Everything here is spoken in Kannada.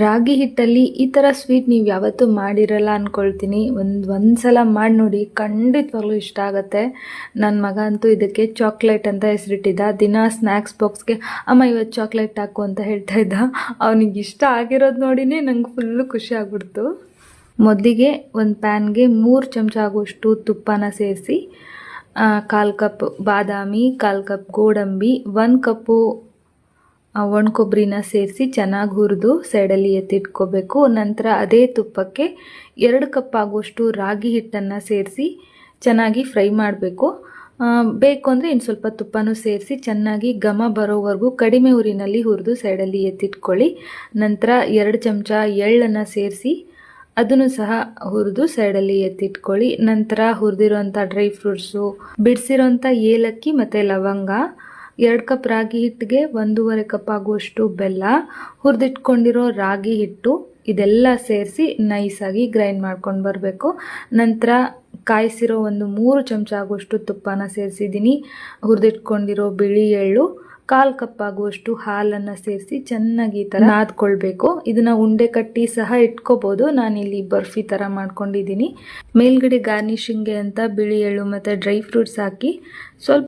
ರಾಗಿ ಹಿಟ್ಟಲ್ಲಿ ಈ ಥರ ಸ್ವೀಟ್ ನೀವು ಯಾವತ್ತೂ ಮಾಡಿರಲ್ಲ ಅಂದ್ಕೊಳ್ತೀನಿ ಒಂದು ಒಂದು ಸಲ ಮಾಡಿ ನೋಡಿ ಖಂಡಿತವಾಗ್ಲೂ ಇಷ್ಟ ಆಗುತ್ತೆ. ನನ್ನ ಮಗ ಅಂತೂ ಇದಕ್ಕೆ ಚಾಕ್ಲೇಟ್ ಅಂತ ಹೆಸರಿಟ್ಟಿದ್ದ. ದಿನ ಸ್ನ್ಯಾಕ್ಸ್ ಬಾಕ್ಸ್ಗೆ ಅಮ್ಮ ಇವತ್ತು ಚಾಕ್ಲೇಟ್ ಹಾಕು ಅಂತ ಹೇಳ್ತಾ ಇದ್ದ. ಅವನಿಗೆ ಇಷ್ಟ ಆಗಿರೋದು ನೋಡಿನೇ ನಂಗೆ ಫುಲ್ಲು ಖುಷಿ ಆಗ್ಬಿಡ್ತು. ಮೊದಲಿಗೆ ಒಂದು ಪ್ಯಾನ್ಗೆ ಮೂರು ಚಮಚ ಆಗುವಷ್ಟು ತುಪ್ಪನ ಸೇರಿಸಿ ಕಾಲು ಕಪ್ ಬಾದಾಮಿ, ಕಾಲು ಕಪ್ ಗೋಡಂಬಿ, ಒಂದು ಕಪ್ಪು ಒಣ ಕೊಬ್ಬರಿನ ಸೇರಿಸಿ ಚೆನ್ನಾಗಿ ಹುರಿದು ಸೈಡಲ್ಲಿ ಎತ್ತಿಟ್ಕೋಬೇಕು. ನಂತರ ಅದೇ ತುಪ್ಪಕ್ಕೆ ಎರಡು ಕಪ್ ಆಗುವಷ್ಟು ರಾಗಿ ಹಿಟ್ಟನ್ನು ಸೇರಿಸಿ ಚೆನ್ನಾಗಿ ಫ್ರೈ ಮಾಡಬೇಕು. ಬೇಕು ಅಂದರೆ ಇನ್ನು ಸ್ವಲ್ಪ ತುಪ್ಪನೂ ಸೇರಿಸಿ ಚೆನ್ನಾಗಿ ಘಮ ಬರೋವರೆಗೂ ಕಡಿಮೆ ಉರಿನಲ್ಲಿ ಹುರಿದು ಸೈಡಲ್ಲಿ ಎತ್ತಿಟ್ಕೊಳ್ಳಿ. ನಂತರ ಎರಡು ಚಮಚ ಎಳ್ಳನ್ನು ಸೇರಿಸಿ ಅದನ್ನು ಸಹ ಹುರಿದು ಸೈಡಲ್ಲಿ ಎತ್ತಿಟ್ಕೊಳ್ಳಿ. ನಂತರ ಹುರಿದಿರೋಂಥ ಡ್ರೈ ಫ್ರೂಟ್ಸು ಬಿಡಿಸಿರೋಂಥ ಏಲಕ್ಕಿ ಮತ್ತು ಲವಂಗ ಎರಡು ಕಪ್ ರಾಗಿ ಹಿಟ್ಟಿಗೆ ಒಂದೂವರೆ ಕಪ್ ಆಗುವಷ್ಟು ಬೆಲ್ಲ, ಹುರಿದಿಟ್ಕೊಂಡಿರೋ ರಾಗಿ ಹಿಟ್ಟು, ಇದೆಲ್ಲ ಸೇರಿಸಿ ನೈಸಾಗಿ ಗ್ರೈಂಡ್ ಮಾಡ್ಕೊಂಡು ಬರಬೇಕು. ನಂತರ ಕಾಯಿಸಿರೋ ಒಂದು ಮೂರು ಚಮಚ ಆಗುವಷ್ಟು ತುಪ್ಪನ ಸೇರಿಸಿದ್ದೀನಿ. ಹುರಿದಿಟ್ಕೊಂಡಿರೋ ಬಿಳಿ ಎಳ್ಳು, ಕಾಲು ಕಪ್ ಆಗುವಷ್ಟು ಹಾಲನ್ನು ಸೇರಿಸಿ ಚೆನ್ನಾಗಿ ಈ ಥರ ನಾದ್ಕೊಳ್ಬೇಕು. ಇದನ್ನು ಉಂಡೆ ಕಟ್ಟಿ ಸಹ ಇಟ್ಕೋಬೋದು. ನಾನಿಲ್ಲಿ ಬರ್ಫಿ ಥರ ಮಾಡ್ಕೊಂಡಿದ್ದೀನಿ. ಮೇಲ್ಗಡೆ ಗಾರ್ನಿಷಿಂಗ್ಗೆ ಅಂತ ಬಿಳಿ ಎಳ್ಳು ಮತ್ತು ಡ್ರೈ ಫ್ರೂಟ್ಸ್ ಹಾಕಿ ಸ್ವಲ್ಪ